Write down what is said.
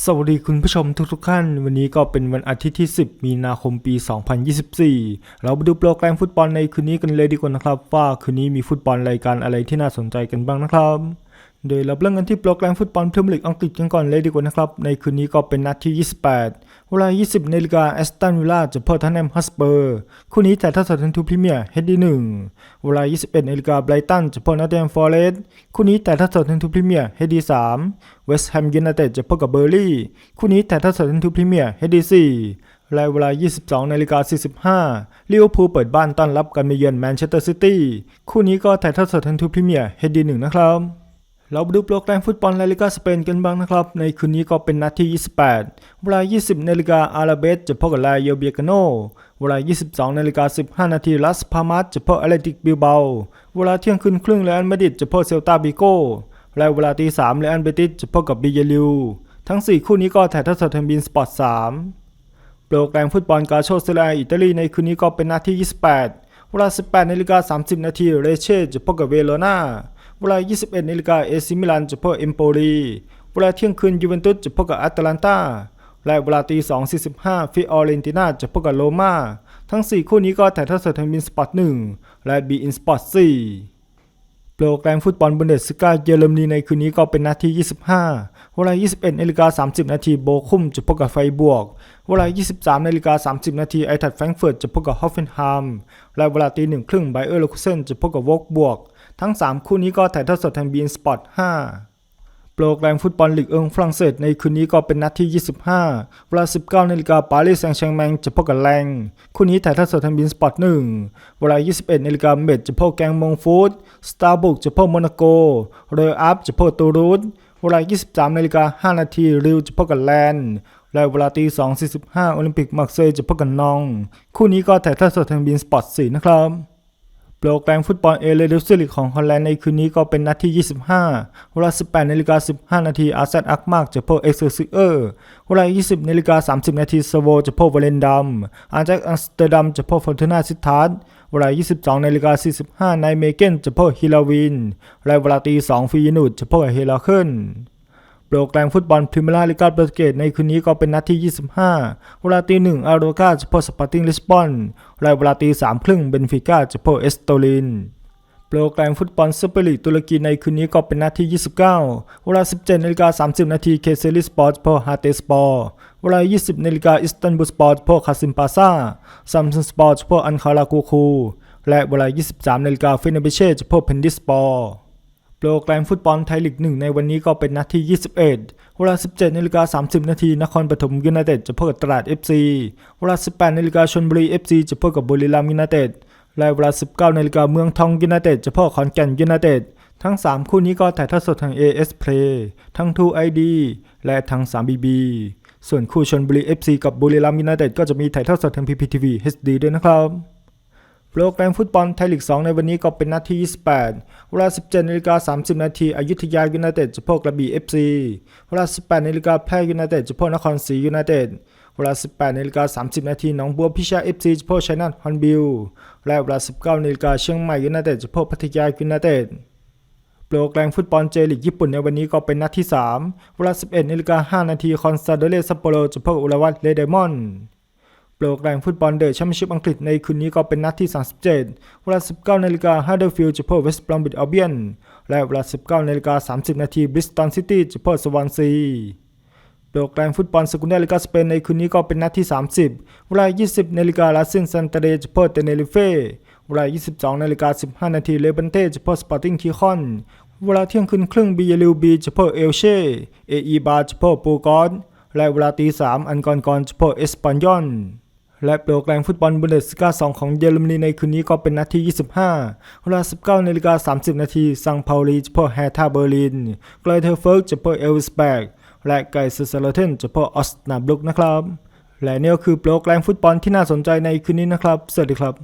สวัสดีคุณผู้ชมทุกๆท่าน วันนี้ก็เป็นวันอาทิตย์ที่ 10 มีนาคมปี 2024 เราไปดูโปรแกรมฟุตบอลในคืนนี้กันเลยดีกว่านะครับ ว่าคืนนี้มีฟุตบอลรายการอะไรที่น่าสนใจกันบ้างนะครับ โดยเราเริ่มกันที่โปรแกรมฟุตบอลพรีเมียร์ลีกอังกฤษกันก่อนเลยดีกว่านะครับ ในคืนนี้ก็เป็นนัดที่ 28 เวลา 20นาฬิกาแอสตันวิลล่าจะพบทันแนมฮัสเปอร์คู่นี้แต่ถ้าสดทันทูพรีเมียร์เฮดดี้หนึ่งเวลา 21นาฬิกาไบรตันจะพบนอตเทมฟอร์เรสคู่นี้แต่ถ้าสดทันทูพรีเมียร์เฮดดี้สามเวสต์แฮมยูไนเต็ดจะพบกับเบอร์ลี่คู่นี้แต่ถ้าสดทันทูพรีเมียร์เฮดดี้สี่และเวลา 22นาฬิกา45ลิเวอร์พูลเปิดบ้านต้อนรับการมาเยือนแมนเชสเตอร์ซิตี้คู่นี้ก็ถ่ายทอดสดทันทูพรีเมียร์เฮดดี้หนึ่งนะครับ เราดูโปรแกรมฟุตบอลลาลิกาสเปนกันบ้างนะครับ ในคืนนี้ก็เป็นนัดที่ 28 เวลา 20นาฬิกาอาราเบสจะพบกับลาเยเบียกาโน เวลา 22นาฬิกา15นาทีลัสพามัสจะพบแอเลติกบิลเบา เวลาเที่ยงคืนครึ่งเรอัลมาดิดจะพบเซลตาบิโก้และเวลาตี3เรอัลเบติสจะพบกับบิเยลิว ทั้ง 4 คู่นี้ก็ถ่ายทอดสดทางบินสปอร์ต3โปรแกรมฟุตบอลกาโชเซเลียอิตาลีในคืนนี้ก็เป็นนัดที่ 28 เวลา 18นาฬิกา30นาทีเรเช่จะพบกับเวโรนา เวลา 21นาฬิกาเอซิมิลานจะพบเอมโปลีเวลาเที่ยงคืนยูเวนตุสจะพบกับแอตแลนตาและเวลาตี2.45ฟิออเรนติน่าจะพบกับโรมาทั้ง 4 คู่นี้ก็ถ่ายทอดสดทางบินสปอร์ต1และบีอินสปอต4โปรแกรมฟุตบอลบุนเดสลิกาเยอรมนีในคืนนี้ก็เป็นนัดที่25 เวลา 21นาฬิกา30 นาทีโบคุมจะพบกับไฟบวก เวลา 23นาฬิกา30 นาทีไอทัดแฟรงเฟิร์ตจะพบกับฮอฟเฟนไฮม์และเวลาตีหนึ่งครึ่งไบเออร์เลคุเซนจะพบกับวอกบวก ทั้ง 3 คู่นี้ก็ถ่ายทอดสดทางบีนสปอร์ต5โปรแกรมฟุตบอลลีกเอิงฝรั่งเศสในคืนนี้ก็เป็นนัดที่ 25 เวลา 19นาฬิกาปารีสแซงต์แชร์แมงจะพบกับแรงคู่นี้ถ่ายทอดสดทางบีนสปอร์ต1เวลา 21นาฬิกาเมดจะพบแกงมงฟูดสตาร์บุกจะพบโมนาโกเรอัพจะพบตูรูดเวลา 23นาฬิกา5นาทีริวจะพบกับแลนด์และเวลาตี2.45โอลิมปิกมาร์เซย์จะพบกับนอง คู่นี้ก็ถ่ายทอดสดทางบีนสปอร์ต4นะครับ โปรแกรมฟุตบอลเอเลดิสลิกของฮอลแลนด์ในคืนนี้ก็เป็นนัดที่ 25 เวลา 18นาฬิกา15 นาทีอาร์เซนอักมากจะพบเอ็กซ์ซิเออร์เวลา 20นาฬิกา30 นาทีสโวจะพบวาเลนดัมอาร์แจ็คอัมสเตอร์ดัมจะพบฟอนเทนาซิทัสเวลา 22นาฬิกา45ไนเมเกนจะพบฮิลาวินและเวลาตี2ฟีนูดจะพบกับเฮลาเคิล โปรแกรมฟุตบอลพรีเมียร์ลีกาโปรตุเกสในคืนนี้ก็เป็นนัดที่ 25 เวลาตีหนึ่งอาโรกาจะพบสปอร์ติ้งลิสบอนและเวลาตีสามครึ่งเบนฟิก้าจะพบเอสโตลินโปรแกรมฟุตบอลซูเปอร์ลีกตุรกีในคืนนี้ก็เป็นนัดที่ 29 เวลา 17นาฬิกา30 นาทีเคเซลิสปอร์ตพบฮาเตสปอร์เวลา 20นาฬิกาอิสตันบูลสปอร์ตพบคาซิมปาซาซัมซุนสปอร์ตพบอันคารากูคูและเวลา 23นาฬิกาฟินเบเช่จะพบเพนดิสปอร์ โปรแกรมฟุตบอลไทยลีกหนึ่งในวันนี้ก็เป็นนัดที่ 21 เวลา 17นาฬิกา30 นาทีนครปฐมยูไนเต็ดจะพบกับตราด FC เวลา 18นาฬิกาชลบุรี FC จะพบกับบุรีรัมย์ยูไนเต็ดและเวลา 19นาฬิกาเมืองทองยูไนเต็ดจะพบกับขอนแก่นยูไนเต็ดทั้ง 3 คู่นี้ก็ถ่ายทอดสดทาง AS Play ทั้ง True ID และทาง 3BB ส่วนคู่ชลบุรี FC กับบุรีรัมย์ยูไนเต็ดก็จะมีถ่ายทอดสดทาง PPTV HD ด้วยนะครับ โปรแกรมฟุตบอลไทยลีก 2 ในวันนี้ก็เป็นนัดที่ 28 เวลา 17นาฬิกา30 นาทีอยุธยายูไนเต็ดจะพบกระบี่ FC เวลา 18นาฬิกาแพร่ยูไนเต็ดจะพบนครศรียูไนเต็ด เวลา 18นาฬิกา30 นาทีหนองบัวพิชา FC จะพบชัยนาทฮอนบิลและเวลา 19นาฬิกาเชียงใหม่ยูไนเต็ดจะพบพัทยายูไนเต็ดโปรแกรมฟุตบอลเจลีกญี่ปุ่นในวันนี้ก็เป็นนัดที่ 3 เวลา 11นาฬิกา5นาทีคอนซาโดเรซัปโปโรจะพบกับอุรวัตเลเดมอน โปรแกรมฟุตบอลเดอะแชมเปี้ยนชิพอังกฤษในคืนนี้ก็เป็นนัดที่ 37 เวลา 19นาฬิกาฮัดเดอร์ฟิลด์จะพบเวสต์บรอมบิดอัลเบียน และเวลา 19นาฬิกา30นาทีบริสตันซิตี้จะพบสวอนซีโปรแกรมฟุตบอลสกุลเดลิกาสเปนในคืนนี้ก็เป็นนัดที่ 30 เวลา 20นาฬิกาลาซินซันเตเรจะพบเตเนริเฟ เวลา 22นาฬิกา15นาทีเลบันเตจะพบสปอร์ติ้งคีคอน เวลาเที่ยงคืนครึ่งบีเยลิวบีจะพบเอลเช่เออีบาจะพบปูกอนและเวลาตีสามอันกอนกอนจะพบเอสปันยอน และโปรแกรมฟุตบอลบุนเดสกา2ของเยอรมนีในคืนนี้ก็เป็นนัดที่ 25 เวลา 19นาฬิกา30 นาทีซังเปาลีจะพบแฮท่าเบอร์ลินไกลเทอร์เฟิร์กจะพบเอลวิสแบกและไกเซอร์เลเทนจะพบออสนาบลุกนะครับ และนี่ก็คือโปรแกรมฟุตบอลที่น่าสนใจในคืนนี้นะครับ สวัสดีครับ